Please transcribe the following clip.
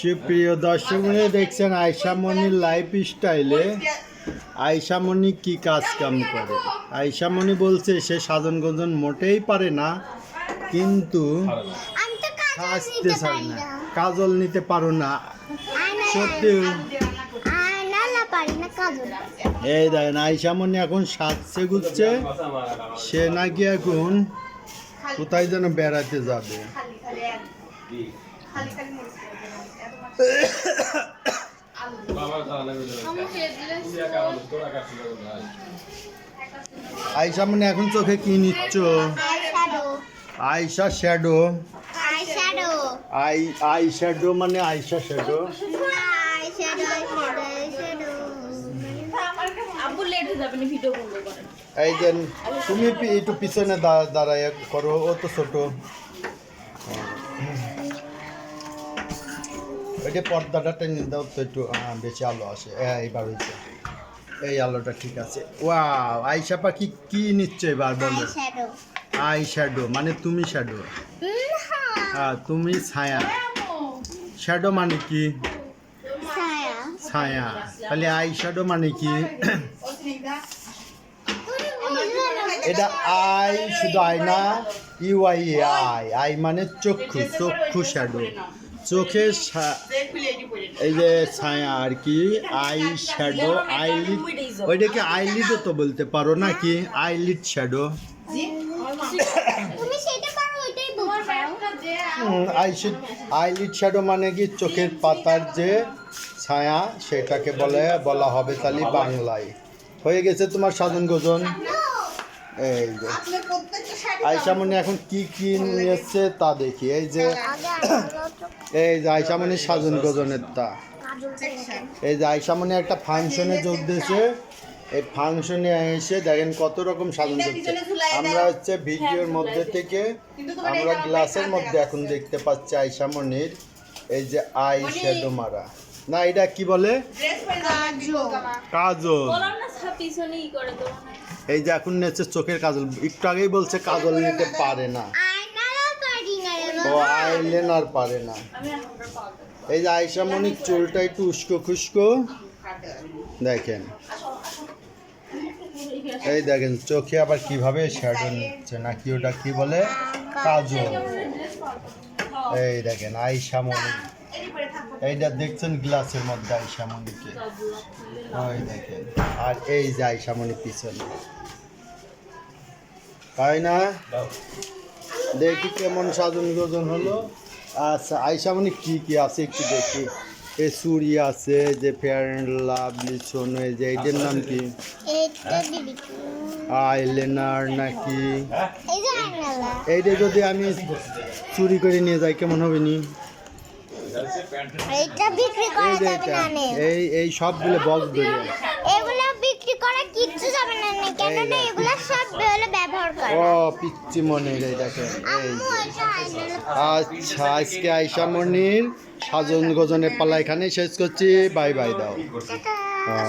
সুপ্রিয় দর্শক দেখছেন আয়সামণির লাইফ স্টাইলে আয়সামণি কি কাজ কাম করে? আয়সামণি বলছে সে সাধন গোজন মোটেই পারে না কিন্তু আমি তো কাজল সাজতে নিতে না। কাজল নিতে পারো না। সত্যি। আয়না না না কাজল এই দেখেন আয়সামণি এখন সাজছে গুচ্ছে সে নাকি এখন কোথায় যেন বেড়াতে যাবে? আয়সা মানে এখন চোখে কি নিচ্ছ? আয়সা shadow. Eyeshadow eye eye shadow মানে আয়সা শ্যাডো। ভিডিও বন্ধ করেন এই যে তুমি একটু পিছনে দাঁড়ায় করো ও তো ছোট। ওই যে পর্দাটা টেনে দাও তো একটু বেশি আলো আসে। হ্যাঁ এইবার হয়েছে এই আলোটা ঠিক আছে। ওয়াও আইসা পাখি কি নিচ্ছে এবার বলো? Eye shadow. মানে তুমি শ্যাডো? হ্যাঁ। তুমি ছায়া। শ্যাডো মানে কি? ছায়া। তাহলে আই শ্যাডো মানে কি? এটা আই শুধু আই না ইউ আই এ আই। আই মানে চক্ষু চক্ষু শ্যাডো চোখে এই যে ছায়া আর কি আই শ্যাডো আইলিড ওইটাকে আইলিডও তো বলতে পারো নাকি? আইলিড শ্যাডো তুমি সেটা পারো ওইটাই বলতে পারো আইশিড আইলিড শ্যাডো মানে কি? চোখের পাতার যে ছায়া সেটাকে বলে বলা হবে তাহলে বাংলায়। হয়ে গেছে তোমার সাধন গোজন এই যে। এখন কি কি নিয়েছে তা দেখি। এই যে এই যে আয়সামণি সাধন গোজনের তা এই যে আয়সামণি একটা ফাংশনে যোগ দিয়েছে এই ফাংশনে এসে দেখেন কত রকম সাধন করছে আমরা হচ্ছে ভিডিওর মধ্যে থেকে আমরা গ্লাসের মধ্যে এখন দেখতে পাচ্ছি আয়সামণির এই যে আই শ্যাডো মারা। না এটা কি বলে? কাজল। এই যে এখন নেছে চোখের কাজল। একটু আগেই বলছে কাজল নিতে পারে না। ও আইলেনার পারে না। আমি এখনটা পাবো এই যে আয়সামণির চুলটা একটু উস্কো খুস্কো দেখেন। এই দেখেন, চোখে আবার কীভাবে শ্যাডো নিচ্ছে নাকি ওটা কি বলে? কাজল। এই দেখেন আয়সামণি এইটা দেখছেন গ্লাসের মধ্যে আয়সামণিকে ওই দেখেন, আর এই যে আয়সামণি পিছনে। তাই না? দেখি কেমন সাজন গোজন হলো। আচ্ছা আয়সামণি কি কি আছে একটু দেখি। এ চুড়ি আছে যে ফেয়ার অ্যান্ড লাভলি এই যে এইটার নাম কি? আইলেনার নাকি? এই যে এইটা যদি আমি চুরি করে নিয়ে যাই কেমন হবে নি? এই সবগুলো বক্স ধরে। এগুলো বিক্রি করা কিচ্ছু যাবে না কেননা এই এগুলো সব হলো ব্যবহার করা। ও পিচ্ছি এই দেখেন এই আম্মু যে। এটা আয়নালা আচ্ছা আজকে আয়সা মনির সাজন গজনের পালা এখানেই শেষ করছি। বাই বাই দাও। হ্যাঁ।